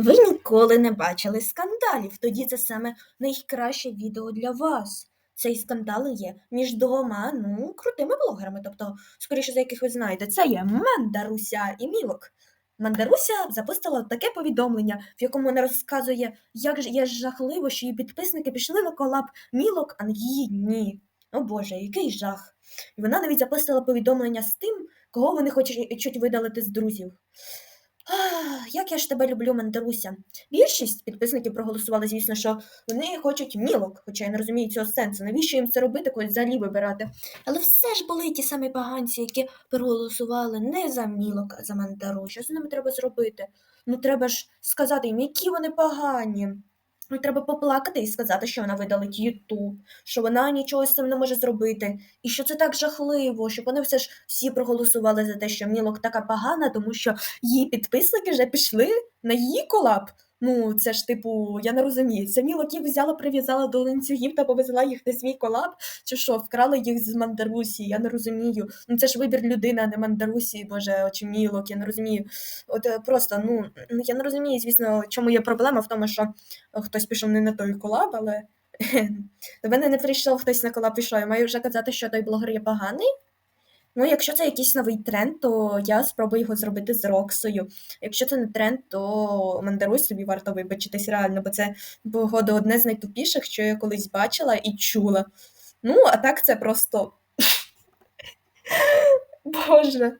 Ви ніколи не бачили скандалів, тоді це саме найкраще відео для вас. Цей скандал є між двома ну, крутими блогерами. Тобто, скоріше за яких ви знаєте, це є Мандаруся і Мілок. Мандаруся запустила таке повідомлення, в якому вона розказує, як ж є жахливо, що її підписники пішли на колаб Мілок, а її ні. О Боже, який жах. І вона навіть запустила повідомлення з тим, кого вони хочуть видалити з друзів. Як я ж тебе люблю, Мандаруся. Більшість підписників проголосували, звісно, що вони хочуть мілок, хоча я не розумію цього сенсу. Навіщо їм це робити, когось взагалі вибирати? Але все ж були ті самі поганці, які проголосували не за мілок, а за Мандару. Що з ними треба зробити? Ну треба ж сказати їм, які вони погані. Ну, треба поплакати і сказати, що вона видалить Ютуб, що вона нічого з цим не може зробити, і що це так жахливо, щоб вони все ж всі проголосували за те, що Мілок така погана, тому що її підписники вже пішли на її колаб. Ну, це ж типу, я не розумію. Це Мілок взяла, прив'язала до ланцюгів та повезла їх на свій колаб, чи що, вкрала їх з Мандарусі, я не розумію. Ну це ж вибір людини, а не Мандарусі, боже, чи Мілок, я не розумію. От е, просто, ну, ну, я не розумію, звісно, чому є проблема в тому, що хтось пішов не на той колаб, але до мене не прийшов хтось на колаб пішов. Я маю вже казати, що той блогер є поганий. Ну, якщо це якийсь новий тренд, то я спробую його зробити з Роксою. Якщо це не тренд, то Мандарусь собі варто вибачитись реально, бо це погода одне з найтупіших, що я колись бачила і чула. Ну, а так це просто. Боже.